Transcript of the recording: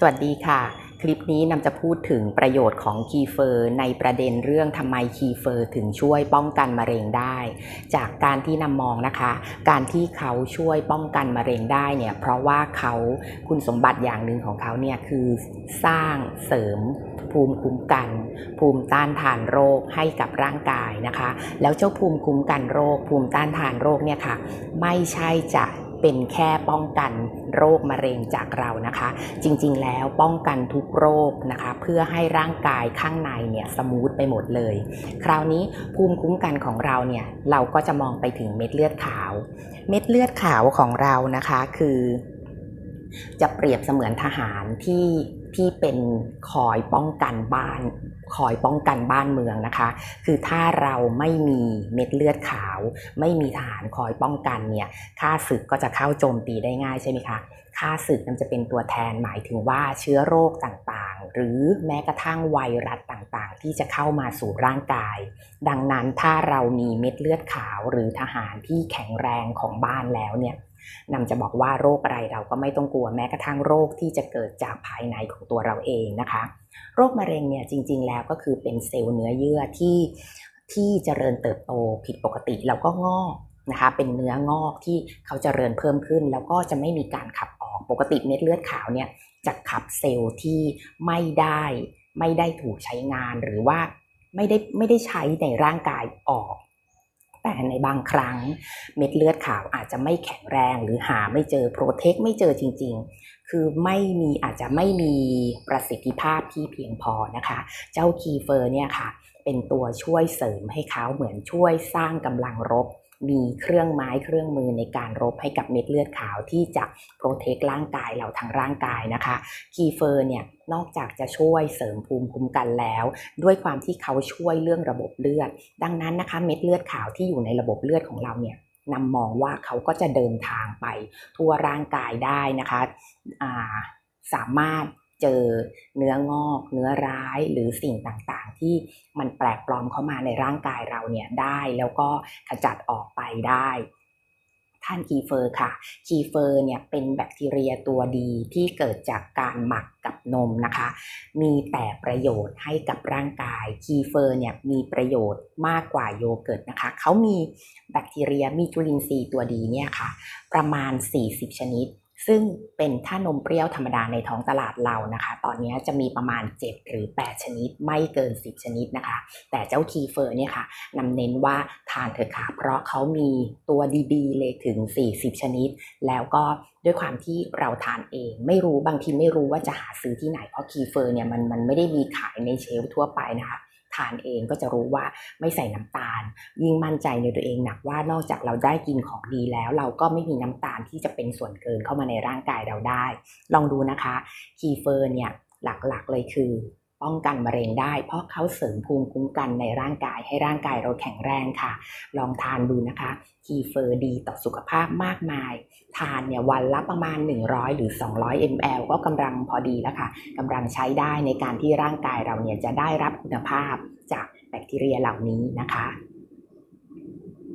สวัสดีค่ะ คลิปนี้นำจะพูดถึงประโยชน์ของคีเฟอร์ในประเด็นเรื่องทำไมคีเฟอร์ถึงช่วยป้องกันมะเร็งได้ จากการที่นำมองนะคะ การที่เขาช่วยป้องกันมะเร็งได้เนี่ยเพราะว่าเขาคุณสมบัติอย่างหนึ่งของเขาเนี่ยคือสร้างเสริมภูมิคุ้มกัน ภูมิต้านทานโรคให้กับร่างกายนะคะ แล้วเจ้าภูมิคุ้มกันโรค ภูมิต้านทานโรคเนี่ยค่ะไม่ใช่จะ เป็นแค่ป้องกันโรคมะเร็งจากเรานะคะ จริงๆ แล้วป้องกันทุกโรคนะคะ เพื่อให้ร่างกายข้างในเนี่ยสมูทไปหมดเลย คราวนี้ภูมิคุ้มกันของเราเนี่ยเราก็จะมองไปถึงเม็ดเลือดขาว เม็ดเลือดขาวของเรานะคะคือจะเปรียบเสมือนทหารที่ ที่เป็นคอยป้องกันบ้านคอยป้องกันบ้านเมืองนะคะ คือถ้าเราไม่มีเม็ดเลือดขาว ไม่มีทหารคอยป้องกันเนี่ยค่าศึกก็จะเข้าโจมตีได้ง่ายใช่ไหมคะค่าศึกมันจะเป็นตัวแทนหมายถึงว่าเชื้อโรคต่างๆ หรือแม้กระทั่งไวรัส ที่จะเข้ามาสู่ร่างกาย ดังนั้นถ้าเรามีเม็ดเลือดขาวหรือทหารที่แข็งแรงของบ้านแล้วเนี่ยนำจะบอกว่าโรคอะไรเราก็ไม่ต้องกลัวแม้กระทั่งโรคที่จะเกิดจากภายในของตัวเราเองนะคะ โรคมะเร็งเนี่ยจริง ๆ แล้วก็คือเป็นเซลล์เนื้อเยื่อที่ที่เจริญเติบโตผิดปกติแล้วก็งอกนะคะเป็นเนื้องอกที่เขาเจริญเพิ่มขึ้น แล้วก็จะไม่มีการขับออกปกติเม็ดเลือดขาวเนี่ยจะขับเซลล์ที่ไม่ได้ ไม่ได้ถูกใช้งานหรือว่าไม่ได้ไม่ได้ใช้ในร่างกายออก แต่ในบางครั้งเม็ดเลือดขาวอาจจะไม่แข็งแรงหรือหาไม่เจอโปรเทคไม่เจอจริง ๆ คือไม่มีอาจจะไม่มีประสิทธิภาพที่เพียงพอนะคะ เจ้าคีเฟอร์เนี่ยค่ะ เป็นตัวช่วยเสริมให้เขาเหมือนช่วยสร้างกำลังรบ มีเครื่องไม้เครื่องมือในการรบให้กับเม็ดเลือดขาวที่จะโปรเทคร่างกายเราทั้งร่างกายนะคะคีเฟอร์เนี่ยนอกจากจะช่วยเสริมภูมิคุ้มกันแล้ว ด้วยความที่เขาช่วยเรื่องระบบเลือด ดังนั้นนะคะเม็ดเลือดขาวที่อยู่ในระบบเลือดของเราเนี่ยนำมองว่าเขาก็จะเดินทางไปทั่วร่างกายได้นะคะาสามารถ เจอเนื้องอก เนื้อร้ายหรือสิ่งต่างๆ ที่มันแปลกปลอมเข้ามาในร่างกายเราเนี่ยได้แล้วก็ขจัดออกไปได้ท่านคีเฟอร์ค่ะ คีเฟอร์เนี่ยเป็นแบคทีเรียตัวดีที่เกิดจากการหมักกับนมนะคะ มีแต่ประโยชน์ให้กับร่างกาย คีเฟอร์เนี่ยมีประโยชน์มากกว่าโยเกิร์ตนะคะ เขามีแบคทีเรียมีจุลินทรีย์ตัวดีเนี่ยค่ะ ประมาณ 40 ชนิด ซึ่งเป็นถ้านมเปรี้ยวธรรมดาในท้องตลาดเรานะคะ ตอนนี้จะมีประมาณ 7 หรือ 8 ชนิด ไม่เกิน 10 ชนิดนะคะ แต่เจ้าคีเฟอร์เนี่ยค่ะนำเน้นว่าทานเถอะค่ะ เพราะเขามีตัวดีๆ เลยถึง 40 ชนิด แล้วก็ด้วยความที่เราทานเอง ไม่รู้บางทีไม่รู้ว่าจะหาซื้อที่ไหน เพราะคีเฟอร์เนี่ยมันมันไม่ได้มีขายในเชลฟ์ทั่วไปนะคะ ทานเองก็จะรู้ว่าไม่ใส่น้ำตาล ยิ่งมั่นใจในตัวเองหนักว่านอกจากเราได้กินของดีแล้ว เราก็ไม่มีน้ำตาลที่จะเป็นส่วนเกินเข้ามาในร่างกายเราได้ ลองดูนะคะคีเฟอร์เนี่ยหลักๆเลยคือ ป้องกันมะเร็งได้ เพราะเขาเสริมภูมิคุ้มกันในร่างกายให้ร่างกายเราแข็งแรงค่ะ ลองทานดูนะคะคีเฟอร์ดีต่อสุขภาพมากมาย ทานเนี่ยวันละประมาณ 100 หรือ 200 ml ก็กำลังพอดีแล้วค่ะกำลังใช้ได้ในการที่ร่างกายเราเนี่ยจะได้รับคุณภาพจากแบคทีเรียเหล่านี้นะคะ